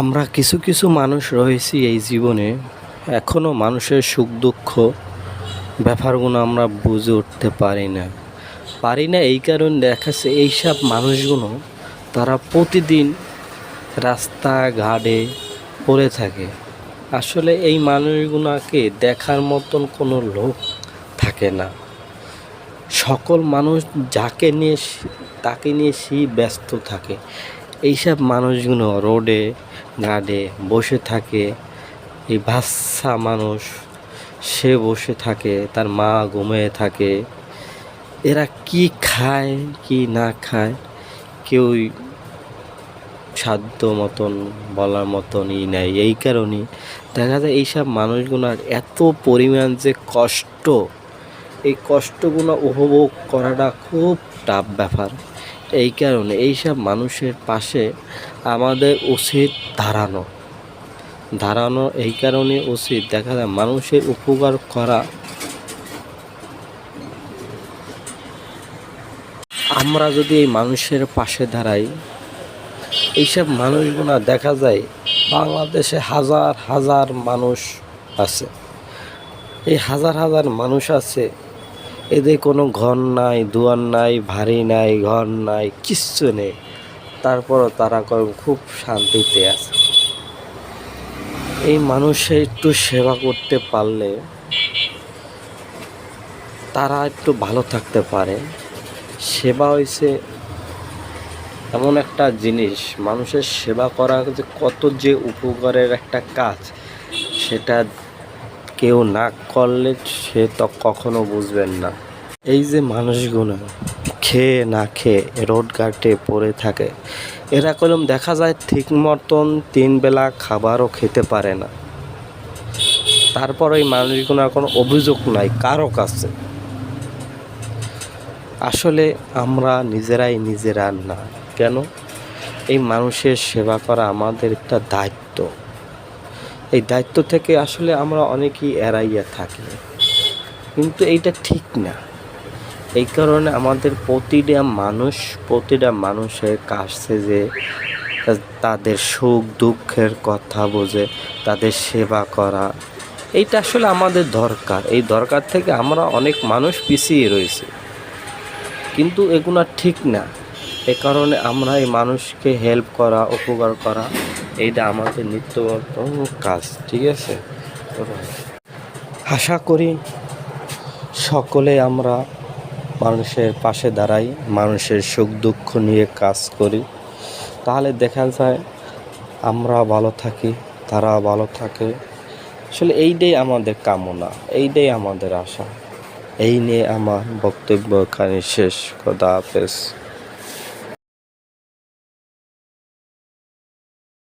আমরা কিছু কিছু মানুষ রয়েছি এই জীবনে। এখনও মানুষের সুখ দুঃখ ব্যাপারগুলো আমরা বুঝে উঠতে পারি না। পারি না এই কারণে দেখাচ্ছে এইসব মানুষগুলো তারা প্রতিদিন রাস্তাঘাটে পড়ে থাকে। আসলে এই মানুষগুলোকে দেখার মতন কোনো লোক থাকে না। সকল মানুষ যাকে নিয়ে তাকে নিয়ে সেই ব্যস্ত থাকে। এইসব মানুষগুলো রোডে, ঘাটে বসে থাকে। এই বাচ্চা মানুষ, সে বসে থাকে, তার মা ঘুমিয়ে থাকে। এরা কি খায়, কি না খায়, কেউই সাধ্য মতন, বলার মতন ই নেই। এই কারণেই দেখা যায় এইসব মানুষগুলোর এত পরিমাণ যে কষ্ট, এই কষ্টগুলো উপভোগ করাটা খুব টাফ ব্যাপার। এই কারণে এইসব মানুষের পাশে আমাদের উচিত দাঁড়ানো। দাঁড়ানো এই কারণে উচিত দেখা যায় মানুষের উপকার করা। আমরা যদি এই মানুষের পাশে দাঁড়াই, এইসব মানুষগুলো দেখা যায় বাংলাদেশে হাজার হাজার মানুষ আছে। এই হাজার হাজার মানুষ আছে এদের কোনো ঘর নাই, দুয়ার নাই, ভারী নাই, ঘর নাই, কিচ্ছু নেই। তারপরও তারা করে খুব শান্তিতে আছে। এই মানুষে একটু সেবা করতে পারলে তারা একটু ভালো থাকতে পারে। সেবা হয়েছে এমন একটা জিনিস, মানুষের সেবা করা যে কত যে উপকারের একটা কাজ, সেটা কেউ না করলে সে তো কখনো বুঝবেন না। এই যে মানুষগুলো খেয়ে না খেয়ে রোড ঘাটে পড়ে থাকে, এরা কলম দেখা যায় ঠিক মতন তিন বেলা খাবারও খেতে পারে না। তারপর ওই মানুষগুলোর কোনো অভিযোগ নাই, কারও কাছে। আসলে আমরা নিজেরাই নিজেরা না, কেন? এই মানুষের সেবা করা আমাদের একটা দায়িত্ব। এই দায়িত্ব থেকে আসলে আমরা অনেকেই এড়াইয়া থাকি। কিন্তু এইটা ঠিক না। এই কারণে আমাদের প্রতিটা মানুষ, প্রতিটা মানুষের কাছে যে তাদের সুখ দুঃখের কথা বোঝে, তাদের সেবা করা, এইটা আসলে আমাদের দরকার। এই দরকার থেকে আমরা অনেক মানুষ পিছিয়ে রয়েছে। কিন্তু এগুলো ঠিক না। এ কারণে আমরা এই মানুষকে হেল্প করা, উপকার করা এইটা আমাদের নিত্যগত কাজ, ঠিক আছে? আশা করি সকলে আমরা মানুষের পাশে দাঁড়াই, মানুষের সুখ দুঃখ নিয়ে কাজ করি। তাহলে দেখা যায় আমরা ভালো থাকি, তারা ভালো থাকে। আসলে এইটাই আমাদের কামনা, এইটাই আমাদের আশা। এই নিয়ে আমার বক্তব্য এখানে শেষ। খোদা হাফেজ।